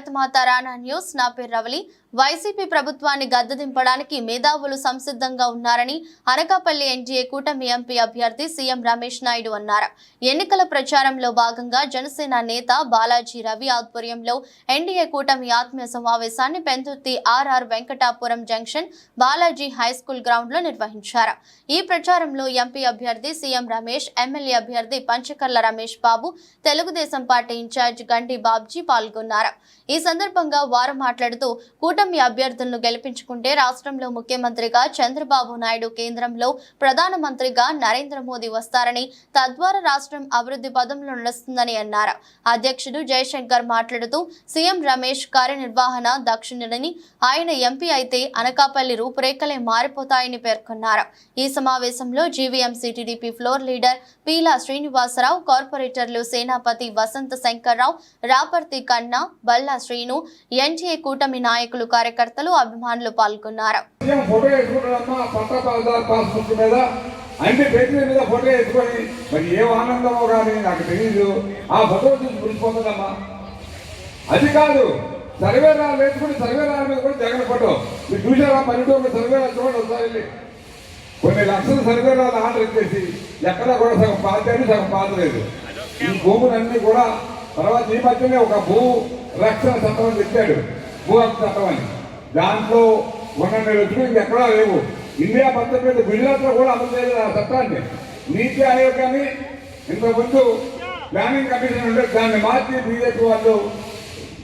Bharat మాతారాణా news. నా పేరు Ravali. YCP ప్రభుత్వాన్ని గద్దెదింపడానికి మేధావులు సంసిద్ధంగా ఉన్నారని అనకాపల్లి ఎన్డీఏ కూటమి ఎంపీ అభ్యర్థి సీఎం రమేష్ నాయుడు అన్నారు. ఎన్నికల ప్రచారంలో భాగంగా జనసేన నేత బాలాజీ రవి ఆధ్వర్యంలో ఎన్డీఏ కూటమి ఆత్మీయ సమావేశాన్ని Pendurthi RR Venkatapuram junction Balaji high school గ్రౌండ్లో నిర్వహించారు. ఈ ప్రచారంలో ఎంపీ అభ్యర్థి సీఎం రమేష్ ఎమ్మెల్యే అభ్యర్థి Panchakarla Ramesh Babu Telugu Desam party in charge Gandi Babji పాల్గొన్నారు. ఈ సందర్భంగా వారు మాట్లాడుతూ కూటమి అభ్యర్థులను గెలిపించుకుంటే రాష్ట్రంలో ముఖ్యమంత్రిగా చంద్రబాబు నాయుడు కేంద్రంలో ప్రధానమంత్రిగా నరేంద్ర మోదీ వస్తారని తద్వారా రాష్ట్రం అభివృద్ధి పదంలో నడుస్తుందని అన్నారు. అధ్యక్షుడు జయశంకర్ మాట్లాడుతూ సీఎం రమేష్ కార్యనిర్వహణ దక్షిణుడని ఆయన ఎంపీ అయితే అనకాపల్లి రూపురేఖలే మారిపోతాయని పేర్కొన్నారు. ఈ సమావేశంలో GVMC TDP floor leader Peela Srinivasarao కార్పొరేటర్లు సేనాపతి వసంత శంకర్రావు రాపర్తి కన్నా బల్లా శ్రీను ఎన్టీఏ కూటమి నాయకులు కార్యకర్తలు అభిమానులు పాల్గొన్నారు. ఫోటో మీద. అన్ని పేజీల మీద ఫోటో వేసుకొని మరి ఏ ఆనందమో కానీ నాకు తెలియదు ఆ ఫోటో చూసి మురిసిపోతుందమ్మా. అది కాదు సర్వేరాలు వేసుకుని సర్వేరాల మీద కూడా జగన్ ఫోటో. మీరు చూసారా పల్లెటూరు సర్వేరాలు చూడండి ఒకసారి కొన్ని లక్షల సర్వేరాలు ఆర్డర్ ఇచ్చేసి ఎక్కడా కూడా సగం పాతారు సగం పాతలేదు. ఈ భూములన్నీ కూడా తర్వాత ఈ మధ్యనే ఒక భూ రక్షణ చట్టం తెచ్చాడు చెప్పాడు. భూ చట్టం అని దాంట్లో ఉన్న రుచులు ఎక్కడా లేవు. ఇండియా పద్ధతి మీద గుజరాత్ కూడా అమలు చేయలేదు ఆ చట్టాన్ని నీతి ఆయోగ్ కానీ ఇంతకుముందు ప్లానింగ్ కమిషన్ ఉంటే దాన్ని మార్చి బీజేపీ వాళ్ళు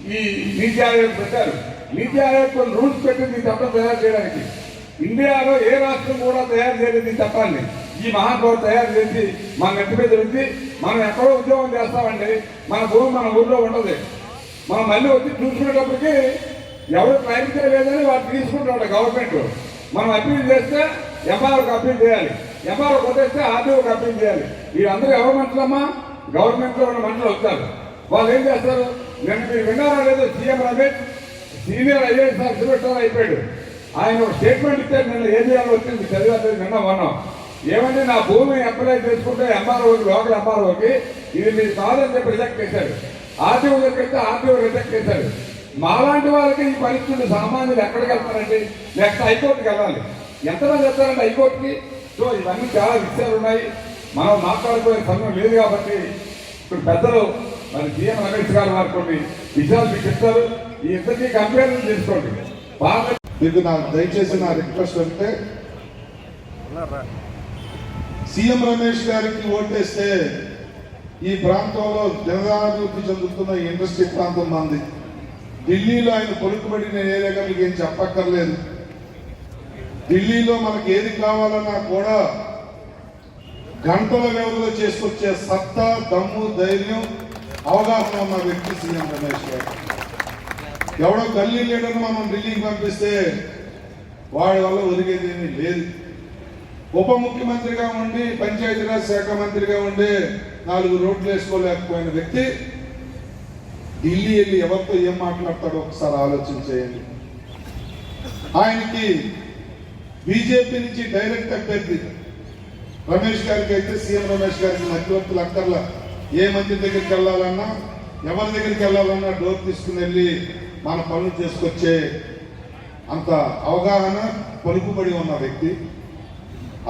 ఈ నీతి ఆయోగ్ పెట్టారు. నీతి ఆయోగ్ కొన్ని రూల్స్ పెట్టింది ఈ చట్టం తయారు చేయడానికి. ఇండియాలో ఏ రాష్ట్రం కూడా తయారు చేయలేదు ఈ చట్టాన్ని ఈ మహానుభావుడు తయారు చేసి మన నెత్తి మీద ఉంది. మనం ఎక్కడో ఉద్యోగం చేస్తామండి. మన భూమి మన ఊర్లో ఉండదు మనం మళ్ళీ వచ్చి చూసుకునేటప్పటికి ఎవరు ప్రయత్నించలేదని వాళ్ళు తీసుకుంటాడు గవర్నమెంట్ మనం అప్పీల్ చేస్తే ఎంఆర్ఓకి అప్పీల్ చేయాలి. ఎంఆర్ఓ కొట్టేస్తే ఆర్టీఓకి అప్పీల్ చేయాలి. వీళ్ళందరూ ఎవరు మనుషులమ్మా? గవర్నమెంట్లో ఉన్న మనుషులు వస్తారు. వాళ్ళు ఏం చేస్తారు? నేను మీరు విన్నారా లేదో CM Ramesh? Senior IAS officer అయిపోయాడు. ఆయన ఒక స్టేట్మెంట్ ఇచ్చారు నిన్న ఏం చేయాలో వచ్చింది చదివారు నిన్న మొన్న. ఏమంటే నా భూమి అప్లై చేసుకుంటే ఎంఆర్ఓకి లోకల్ ఎంఆర్ఓకి ఇది మీరు కాదని చెప్పి రిజెక్ట్ చేశారు. ఆర్టీఓ దగ్గరికి ఆర్టీఓ రిజెక్ట్ చేశాడు. మాలాంటి వాళ్ళకి ఈ పరిస్థితులు సామాన్యులు ఎక్కడికి వెళ్తారండి? నెక్స్ట్ హైకోర్టుకి వెళ్ళాలి. ఎంతమంది వెళ్తారండి హైకోర్టుకి? సో ఇవన్నీ చాలా విషయాలు ఉన్నాయి. మనం మాట్లాడుకునే సమయం లేదు కాబట్టి ఇప్పుడు పెద్దలు మరి సీఎం రమేష్ గారు వారు కొన్ని విషయాలు మీకు చెప్తారు. ఈ ఇద్దరికి కంపేర్ చేసుకోండి బాగా మీకు నా దయచేసి నా రిక్వెస్ట్ అంటే సీఎం రమేష్ గారికి ఓటేస్తే ఈ ప్రాంతంలో జనదాభివృద్ధి చెందుతున్న ఇండస్ట్రీ ప్రాంతం మంది ఢిల్లీలో ఆయన కొనుక్కుబడిన ఏరియాగా మీకు ఏం చెప్పక్కర్లేదు. ఢిల్లీలో మనకి ఏది కావాలన్నా కూడా గంటల వ్యవధిలో చేసుకొచ్చే సత్తా దమ్ము ధైర్యం అవగాహన ఉన్న వ్యక్తి సీఎం రమేష్ గారు. ఎవడో గల్లీ లీడర్ను మనం ఢిల్లీకి పంపిస్తే వాడి వల్ల ఒరిగేది ఏమీ లేదు. ఉప ముఖ్యమంత్రిగా ఉండి పంచాయతీరాజ్ శాఖ మంత్రిగా ఉండి నాలుగు రోడ్లు వేసుకోలేకపోయిన వ్యక్తి ఢిల్లీ వెళ్ళి ఎవరితో ఏం మాట్లాడతాడో ఒకసారి ఆలోచన చేయండి. ఆయనకి బీజేపీ నుంచి డైరెక్ట్ అభ్యర్థి రమేష్ గారికి అయితే సీఎం రమేష్ గారికి మధ్యవర్తులు అక్కర్లా. ఏ మంత్రి దగ్గరికి వెళ్ళాలన్నా ఎవరి దగ్గరికి వెళ్ళాలన్నా డోర్ తీసుకుని వెళ్ళి మన పనులు చేసుకొచ్చే అంత అవగాహన పలుకుబడి ఉన్న వ్యక్తి.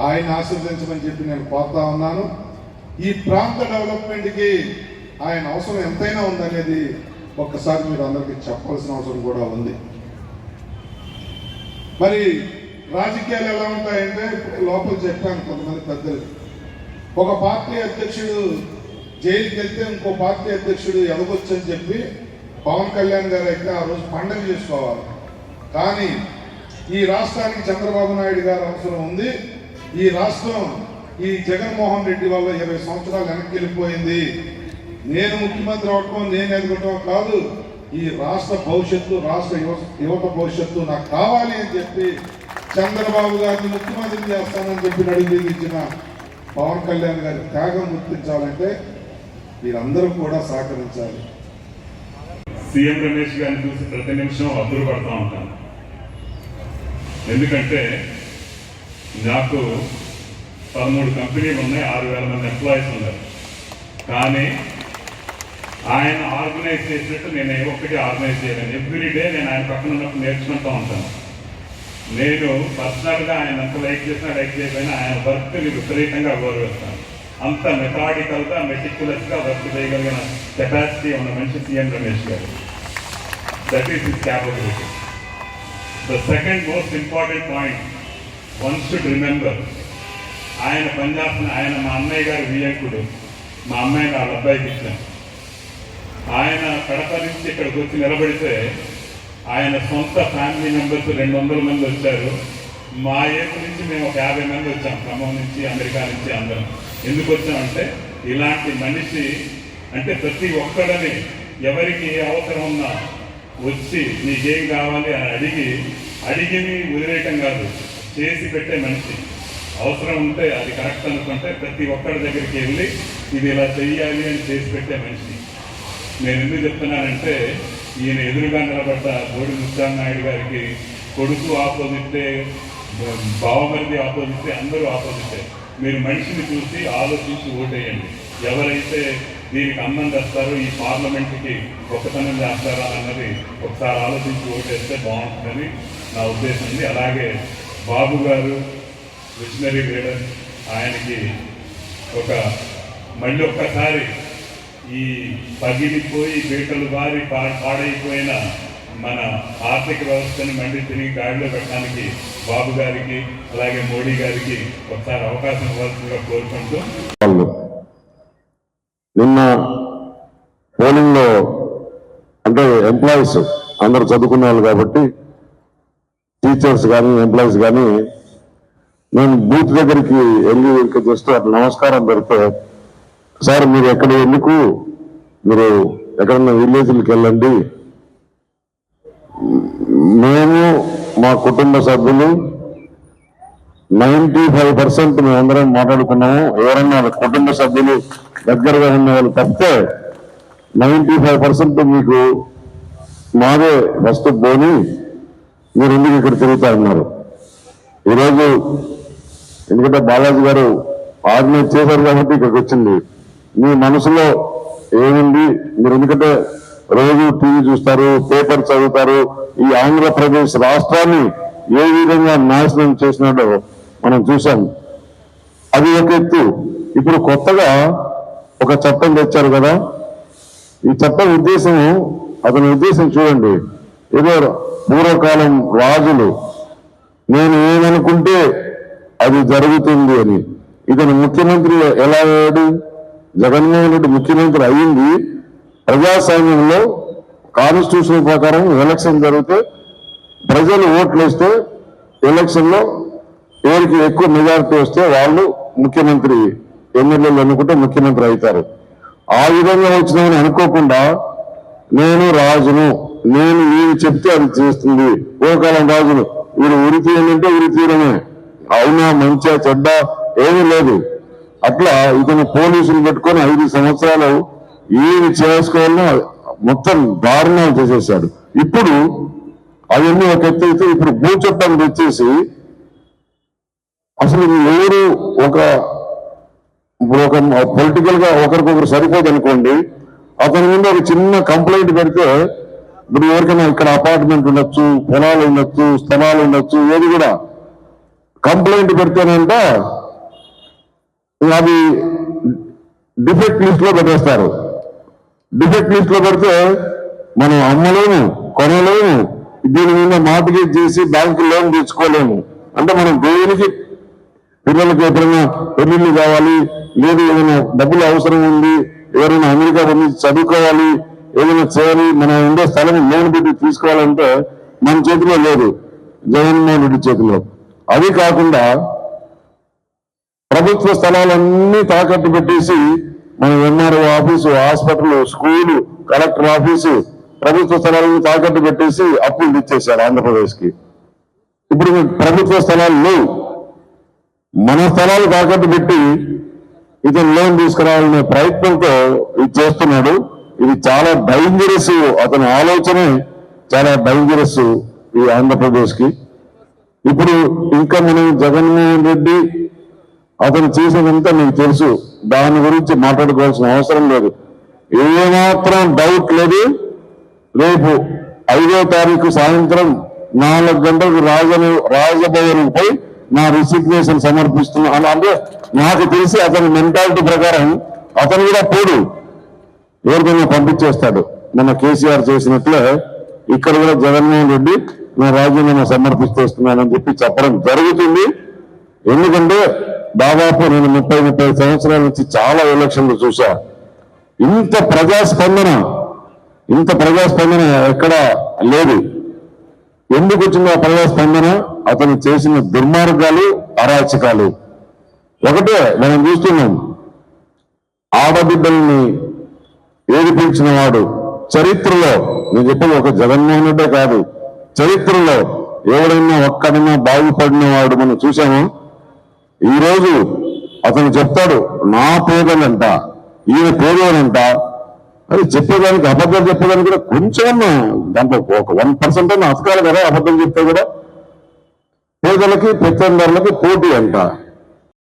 ఆయన ఆశీర్వదించమని చెప్పి నేను కోరుతా ఉన్నాను. ఈ ప్రాంత డెవలప్మెంట్కి ఆయన అవసరం ఎంతైనా ఉందనేది ఒక్కసారి మీరు అందరికీ చెప్పాల్సిన అవసరం కూడా ఉంది. మరి రాజకీయాలు ఎలా ఉంటాయంటే లోపల చెప్పాను కొంతమంది పెద్దలు. ఒక పార్టీ అధ్యక్షుడు జైలుకి వెళ్తే ఇంకో పార్టీ అధ్యక్షుడు ఎదగొచ్చు అని చెప్పి పవన్ కళ్యాణ్ గారు అయితే ఆ రోజు పండగ చేసుకోవాలి. కానీ ఈ రాష్ట్రానికి చంద్రబాబు నాయుడు గారు అవసరం ఉంది. ఈ రాష్ట్రం ఈ జగన్మోహన్ రెడ్డి వల్ల ఇరవై సంవత్సరాలు వెనక్కి వెళ్ళిపోయింది. నేను ముఖ్యమంత్రి అవటం నేను ఎదగటం కాదు. ఈ రాష్ట్ర భవిష్యత్తు రాష్ట్ర యువ యువత భవిష్యత్తు నాకు కావాలి అని చెప్పి చంద్రబాబు గారిని ముఖ్యమంత్రి చేస్తానని చెప్పి నడుగు ఇచ్చిన పవన్ కళ్యాణ్ గారి త్యాగం గుర్తించాలంటే మీరందరూ కూడా సహకరించాలి. సీఎం రమేష్ గారిని చూసి ప్రతి నిమిషం అద్దరు పడతా ఉంటాను. ఎందుకంటే నాకు పదమూడు కంపెనీలు ఉన్నాయి ఆరు వేల మంది ఎంప్లాయీస్ ఉన్నారు. కానీ ఆయన ఆర్గనైజ్ చేసినట్టు నేను ఏ ఒక్కటి ఆర్గనైజ్ చేయలేను. ఎవ్రీ డే నేను ఆయన పక్కన ఉన్నప్పుడు నేర్చుకుంటూ ఉంటాను. నేను పర్సనల్గా ఆయన ఎంత లైక్ చేసినా లైక్ చేయకపోయినా ఆయన వర్క్ని విపరీతంగా గౌరవిస్తాను. అంత మెథాడికల్గా మెటిక్యులస్గా వర్క్ చేయగలిగిన కెపాసిటీ ఉన్న మనిషి సీఎం రమేష్ గారు. That is his capability the second most important point one should remember ఆయన పనిచేస్తున్న ఆయన మా అన్నయ్య గారు వియకుడు మా అమ్మాయి వాళ్ళ అబ్బాయికి ఇచ్చాను ఆయన కడప నుంచి ఇక్కడికి వచ్చి నిలబడితే ఆయన సొంత ఫ్యామిలీ మెంబర్స్ రెండు వందల మంది వచ్చారు. మా ఏపు నుంచి మేము ఒక యాభై మంది వచ్చాం ఖమ్మం నుంచి అమెరికా నుంచి అందరం. ఎందుకు వచ్చామంటే ఇలాంటి మనిషి అంటే ప్రతి ఒక్కడని ఎవరికి ఏ అవసరం ఉన్నా వచ్చి నీకేం కావాలి అని అడిగి అడిగిని వదిలేయటం కాదు చేసి పెట్టే మనిషి. అవసరం ఉంటే అది కరెక్ట్ అనుకుంటే ప్రతి ఒక్కరి దగ్గరికి వెళ్ళి ఇది ఇలా చెయ్యాలి అని చేసి పెట్టే మనిషి. నేను ఎందుకు చెప్తున్నానంటే ఈయన ఎదురుగా నిలబడ్డ బోడి నాయుడు గారికి కొడుకు ఆపోజిటే బావమరిది ఆపోజిటే అందరూ ఆపోజిటే. మీరు మనిషిని చూసి ఆలోచించి ఓటేయండి. ఎవరైతే దీనికి అన్నం తెస్తారో ఈ పార్లమెంట్కి గొప్పతనం చేస్తారా అన్నది ఒకసారి ఆలోచించి ఓటేస్తే బాగుంటుందని నా ఉద్దేశం ఉంది. అలాగే బాబు గారు మిషనరీ లీడర్ ఆయనకి ఒక మళ్ళీ ఒక్కసారి ఈ పగిలిపోయి బీటలు బారి పా- పాడైపోయిన మన ఆర్థిక వ్యవస్థని మళ్ళీ తిరిగి గాడిలో పెట్టడానికి బాబు గారికి అలాగే మోడీ గారికి ఒకసారి అవకాశం ఇవ్వాల్సిందిగా కోరుకుంటూ. నిన్న పోలింగ్లో అంటే ఎంప్లాయీస్ అందరు చదువుకున్నారు వాళ్ళు కాబట్టి టీచర్స్ కానీ ఎంప్లాయీస్ కానీ నేను బూత్ దగ్గరికి వెళ్ళి ఇంకా జస్ట్ నమస్కారం పెడితే సార్ మీరు ఎక్కడ ఎందుకు? మీరు ఎక్కడన్నా విలేజ్లకి వెళ్ళండి. మేము మా కుటుంబ సభ్యులు నైంటీ ఫైవ్ పర్సెంట్ మేము అందరం మాట్లాడుకున్నాము. ఎవరన్నా కుటుంబ సభ్యులు దగ్గరగా ఉన్న వాళ్ళు తప్పితే నైంటీ ఫైవ్ పర్సెంట్ మీకు మాదే వస్తు పోని మీరు ఎందుకు ఇక్కడ తిరుగుతా ఉన్నారు? ఈరోజు ఎందుకంటే బాలాజీ గారు ఆర్గనైజ్ చేశారు కాబట్టి ఇక్కడికి వచ్చింది. మీ మనసులో ఏముంది? మీరు ఎందుకంటే రోజు టీవీ చూస్తారు పేపర్ చదువుతారు. ఈ ఆంధ్రప్రదేశ్ రాష్ట్రాన్ని ఏ విధంగా నాశనం చేసినాడో మనం చూసాం అది ఒక ఎత్తు. ఇప్పుడు కొత్తగా ఒక చట్టం తెచ్చారు కదా. ఈ చట్టం ఉద్దేశం అతని ఉద్దేశం చూడండి. ఏదో పూర్వకాలం రాజులు నేను ఏమనుకుంటే అది జరుగుతుంది అని. ఇతను ముఖ్యమంత్రి ఎలా అయ్యాడు? జగన్మోహన్ రెడ్డి ముఖ్యమంత్రి అయ్యింది ప్రజాస్వామ్యంలో కాన్స్టిట్యూషన్ ప్రకారం ఎలక్షన్ జరిగితే ప్రజలు ఓట్లు వేస్తే ఎలక్షన్లో ఎవరికి ఎక్కువ మెజారిటీ వస్తే వాళ్ళు ముఖ్యమంత్రి ఎమ్మెల్యేలు అనుకుంటే ముఖ్యమంత్రి అవుతారు. ఆ విధంగా వచ్చినామని అనుకోకుండా నేను రాజును నేను నేను చెప్తే అది చేస్తుంది. పూర్వకాలం రాజును. వీడు ఉరి తీయనంటే ఉరి తీయడమే. అవునా మంచిగా చెడ్డ? ఏమీ లేదు. అట్లా ఇతను పోలీసులు పెట్టుకొని ఐదు సంవత్సరాలు ఏమి చేసుకోవాలో మొత్తం దారుణాలు చేసేసాడు. ఇప్పుడు అవన్నీ ఒక ఎత్తు అయితే ఇప్పుడు భూ చట్టం తెచ్చేసి అసలు ఎవరు ఒక ఇప్పుడు ఒక పొలిటికల్గా ఒకరికొకరు సరిపోదు అనుకోండి అతని ముందు ఒక చిన్న కంప్లైంట్ పెడితే ఇప్పుడు ఎవరికైనా ఇక్కడ అపార్ట్మెంట్ ఉండొచ్చు పొలాలు ఉండొచ్చు స్థలాలు ఉండొచ్చు ఏది కూడా కంప్లైంట్ పెడితేనంట అది డిఫెక్ట్ లిస్ట్లో పెట్టేస్తారు. డిఫెక్ట్ లిస్ట్లో పెడితే మనం అమ్మలేము కొనలేము దీని మీద మార్టిగేజ్ చేసి బ్యాంకు లోన్ తెచ్చుకోలేము. అంటే మనం దేనికి పిల్లలకి ఎప్పుడైనా పెళ్ళిళ్ళు కావాలి లేదు ఏదైనా డబ్బులు అవసరం ఉంది ఎవరైనా అమెరికా వెళ్ళి చదువుకోవాలి ఏదైనా చేయాలి మనం ఉండే స్థలం లోన్ పెట్టి తీసుకోవాలంటే మన చేతిలో లేదు. జగన్మోహన్ రెడ్డి చేతిలో. అవి కాకుండా ప్రభుత్వ స్థలాలన్నీ తాకట్టు పెట్టేసి మన MRO office hospital school collector office ప్రభుత్వ స్థలాలను తాకట్టు పెట్టేసి అప్పులు ఇచ్చేసారు ఆంధ్రప్రదేశ్కి ఇప్పుడు ప్రభుత్వ స్థలాలు లేవు. మన స్థలాలు తాకట్టు పెట్టి ఇతను లోన్ తీసుకురావాలనే ప్రయత్నంతో ఇది చేస్తున్నాడు. ఇది చాలా డైంజరస్ అతని ఆలోచనే చాలా డైంజరస్ ఈ ఆంధ్రప్రదేశ్కి ఇప్పుడు ఇంకా మనం జగన్మోహన్ రెడ్డి అతను చేసినంతా మీకు తెలుసు. దాని గురించి మాట్లాడుకోవాల్సిన అవసరం లేదు. ఏమాత్రం డౌట్ లేదు. రేపు ఐదో తారీఖు సాయంత్రం నాలుగు గంటలకు రాజను రాజభవన్ పై నా రిసిగ్నేషన్ సమర్పిస్తున్నాను అంటే నాకు తెలిసి అతని మెంటాలిటీ ప్రకారం అతను కూడా పోడు. ఎవరికైనా పంపించేస్తాడు. మన కేసీఆర్ చేసినట్లే ఇక్కడ కూడా జగన్మోహన్ రెడ్డి నా రాజీనామా సమర్పిస్తేస్తున్నానని చెప్పి చెప్పడం జరుగుతుంది. ఎందుకంటే దాదాపు నేను ముప్పై ముప్పై సంవత్సరాల నుంచి చాలా ఎలక్షన్లు చూశా. ఇంత ప్రజాస్పందన ఇంత ప్రజాస్పందన ఎక్కడ లేదు. ఎందుకు వచ్చింది ఆ ప్రజాస్పందన? అతను చేసిన దుర్మార్గాలు అరాచకాలు. ఒకటే మనం చూస్తున్నాం. ఆడబిడ్డల్ని ఏడిపించిన వాడు చరిత్రలో నేను చెప్పిన ఒక జగన్మోహనుడే కాదు చరిత్రలో ఎవడైనా ఒక్కడైనా బాగుపడిన వాడు మనం చూసాము ఈ రోజు అతను చెప్తాడు నా పేదలంట ఈయన పేదోడంట. అది చెప్పేదానికి అబద్ధం చెప్పేదానికి కూడా కొంచెం దాంట్లో ఒక వన్ పర్సెంట్ అన్న అతకాలి కదా అబద్ధం చెప్తే కూడా పేదలకి పెత్తందారులకి పోటీ అంట.